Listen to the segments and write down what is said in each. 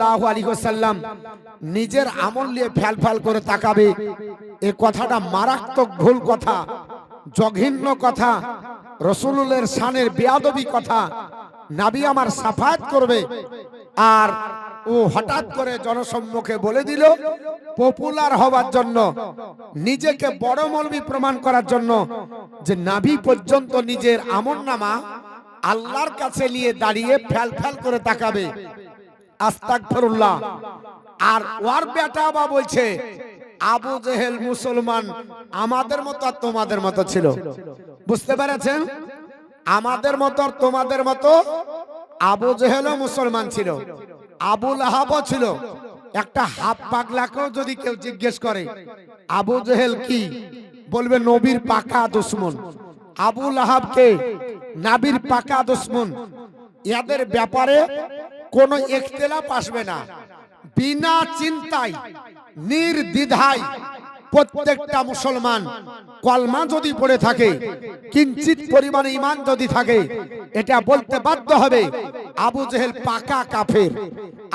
ওয়াসাল্লাম নিজের আমল নিয়ে ফ্যাল ফ্যাল করে তাকাবে। এ কথাটা মারাত্মক ভুল কথা, জঘন্য কথা রসুলের শানের বেয়াদবি কথা। নাবি আমার সাফায়াত করবে। আর ও হঠাৎ করে জনসম্মুখে বলে দিল, পপুলার হওয়ার জন্য, নিজেকে বড় মলবি প্রমাণ করার জন্য যে নাভি পর্যন্ত নিজের আমল নামা আল্লাহর কাছে নিয়ে দাঁড়িয়ে ফ্যাল ফ্যাল করে তাকাবে। আস্তাগফিরুল্লাহ। আর ওর বেটা বা বলছে, আবু জেহেল মুসলমান, আমাদের মতো আর তোমাদের মতো ছিল। বুঝতে পেরেছেন? আমাদের মতো আর তোমাদের মতো আবু জেহেলও মুসলমান ছিল আবুল আহাবও ছিল। একটা হাফ পাগলাকেও যদি কেউ জিজ্ঞেস করে, আবু জেহেল কি? বলবে, নবীর পাকা দুশ্মন। আবুল আহাবকে নাবির পাকা দুশ্মন। এদের ব্যাপারে কোনো একতেলাপ আসবে না। বিনা চিন্তায়, নির্দ্বিধায় প্রত্যেকটা মুসলমান কলমা যদি পড়ে থাকে, কিঞ্চিত পরিমাণে ইমান যদি থাকে, এটা বলতে বাধ্য হবে, আবু জেহেল পাকা কাফির,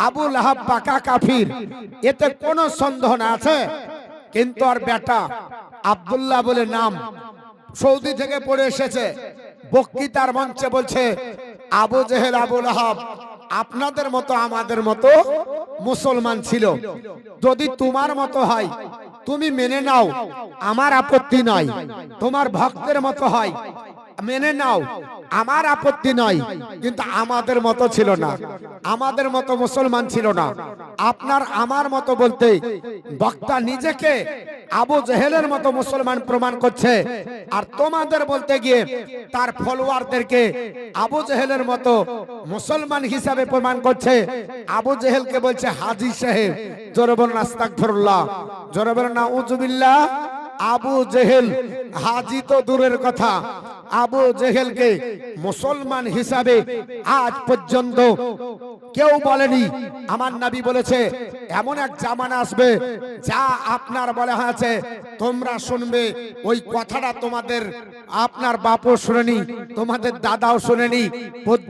আবু লাহাব পাকা কাফির, এতে কোনো সন্দেহ না আছে। কিন্তু আর বেটা আবদুল্লাহ বলে নাম সৌদি থেকে পড়ে এসেছে, বক্তৃতার মঞ্চে বলছে, আবু জেহেল আবুল আহাব আপনাদের মতো, আমাদের মতো মুসলমান ছিল। যদি তোমার মতো হয়, তুমি মেনে নাও, আমার আপত্তি নয় তোমার ভক্তের মতো হয় মেনে নাও। আমার আপত্তি নয়, কিন্তু আমাদের মতো ছিল না। আমাদের মতো মুসলমান ছিল না। আপনার আমার মতো বলতে বক্তা নিজেকে আবু জেহেলের মতো মুসলমান প্রমাণ করছে। আর তোমাদের বলতে গিয়ে তার ফলোয়ারদেরকে আবু জেহেলের মতো মুসলমান হিসাবে প্রমাণ করছে। আবু জেহেলকে বলছে হাজি সাহেব, জোরে বলুন, আস্তাগফিরুল্লাহ। জোরে বলুন, নাউজুবিল্লাহ। আবু জেহেল হাজি তো দূরের কথা। আবু জেহেলকে মুসলমান হিসাবে আজ পর্যন্ত কেউ বলেনি। আমার নবী বলেছে, এমন এক জামানা আসবে, যা আপনার বলা হয়েছে, তোমরা শুনবে। ওই কথাটা তোমাদের আপনার বাপও শুনেনি, তোমাদের দাদাও শুনেনি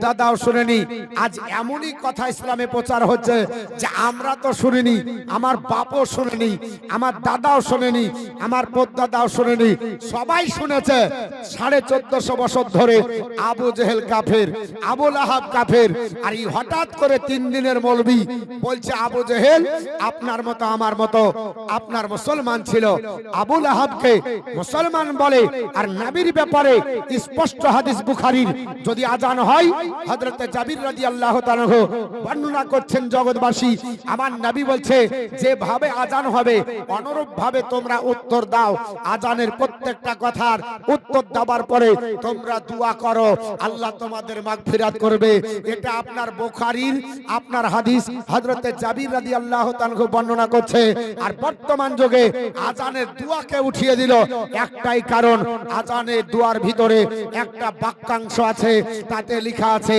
দাদাও শুনেনি। আজ এমনই কথা ইসলামে প্রচার হচ্ছে যে আমরা তো শুনিনি, আমার বাপও শুনেনি, আমার দাদাও শুনেনি, আমার দাদাও শুনেনি। সবাই শুনেছে, সাড়ে চোদ্দশো বছর ধরে আবু জেহেল কাফের, আবুল আহাব কাফের। আর এই হঠাৎ করে তিন দিনের মলবি বলছে, আবু জেহেল, আপনার মতো আমার মতো আপনার মুসলমান ছিল। আবুল আহাবকে মুসলমান বলে আর নাবির ব্যাপারে স্পষ্ট হাদিস বুখারীর যদি আজান হয়, হযরতে জাবির রাদিয়াল্লাহু তাআলা বর্ণনা করছেন জগৎবাসী। আমার নবী বলছে, যেভাবে আজান হবে অনুরূপ ভাবে তোমরা উত্তর দাও। আজানের প্রত্যেকটা কথার উত্তর দেওয়ার পরে তোমরা দোয়া করো। আল্লাহ তোমাদের মাগফিরাত করবে। এটা আপনার বুখারীর আপনার হাদিস হযরতে জাবির রাদিয়াল্লাহু তাআলা বর্ণনা করছে, আর বর্তমান যুগে আজানের দোয়াকে উঠিয়ে দিল। একটাই কারণ আজানের দোয়ার ভিতরে একটা বাক্যাংশ আছে, তাতে লেখা আছে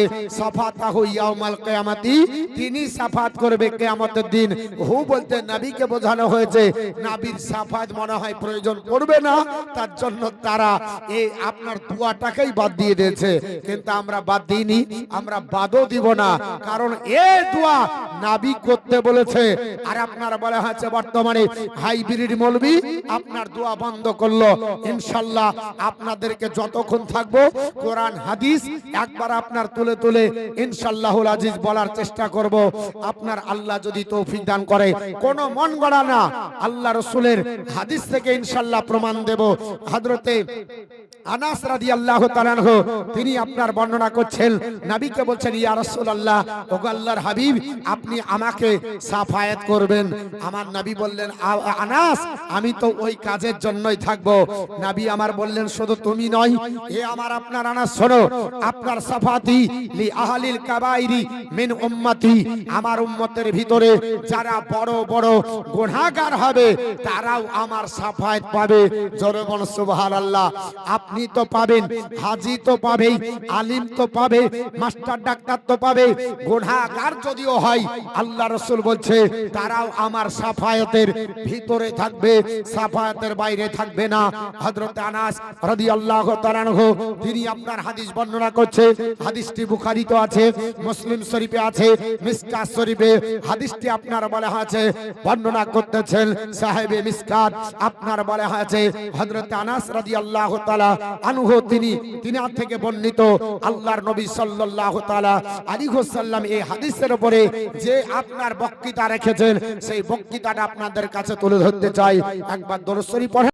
কিয়ামাতি, তিনি সাফাত করবে কিয়ামতের দিন। হু বলতে নবীকে বোঝানো হয়েছে, নবীর সাফাত মনে হয় প্রয়োজন পড়বে না, তার জন্য তারা এই আপনার দুয়াটাকেই বাদ দিয়ে দিয়েছে। কিন্তু আমরা বাদ দিইনি, আমরা বাদও দিব না, কারণ এ দোয়া নাবি করতে বলেছে। আর বলা হয়েছে বর্তমানে হাইব্রিড মলবি, আপনার দোয়া বন্ধ করল। ইনশাল্লাহ আপনাদেরকে যতক্ষণ থাকব কোরআন, হাদিস একবার আপনার তুলে তুলে ইনশাল্লাহুল আজিজ বলার চেষ্টা করব। আপনার আল্লাহ যদি তৌফিক দান করে। কোনো মন গড়া না। আল্লাহ রসুলের হাদিস থেকে ইনশাল্লাহ প্রমাণ দেব। হযরতে আনাস তাআলা আনহু, তিনি আপনার বর্ণনা করছেন, নবীকে বলছেন, ইয়া রাসূলুল্লাহ ওগো আল্লাহর হাবিব, আপনি আমাকে সাফায়াত করবেন। আমার নবী বললেন আনাস, আমি তো ওই কাজের জন্যই থাকব। নবী আমার বললেন, শুধু তুমি নয়, এ আমার আপনার আনাস, শোনো, আপনার সাফাতি লি আহলিল কাবাইরি মিন উম্মতি। আমার উম্মতের ভিতরে যারা বড় বড় গুনাহগার হবে, তারাও আমার সাফায়াত পাবে। বল, সুবহানাল্লাহ। আপনি তো পাবেন, হাজি তো পাবেই, আলিম তো পাবে, মাস্টার ডাক্তার তো পাবে গোড়াগার যদিও হয়, আল্লাহ রসুল বলছে, তারাও আমার সাফায়াতের ভিতরে থাকবে, সাফায়াতের বাইরে থাকবে না। হযরত আনাস আনহু, তিনি আপনার হাদিস বর্ণনা করছে, হাদিসটি বুখারীতে আছে, মুসলিম শরীফে আছে শরীফে হাদিসটি আপনার বলা হয়েছে, বর্ণনা করতেছেন সাহেবে মিসকাত, আপনার বলা হয়েছে, হযরত আনাস রাদিয়াল্লাহু তাআলা আনহু, তিনি, তিনার থেকে বর্ণিত আল্লাহর নবী সাল্লাল্লাহু তাআলা আলাইহি ওয়াসাল্লাম এই হাদিসের উপরে যে আপনার বক্তৃতা রেখেছেন, সেই বক্তৃতাটা আপনাদের কাছে তুলে ধরতে চাই। একবার দরুদ শরীফ পড়েন।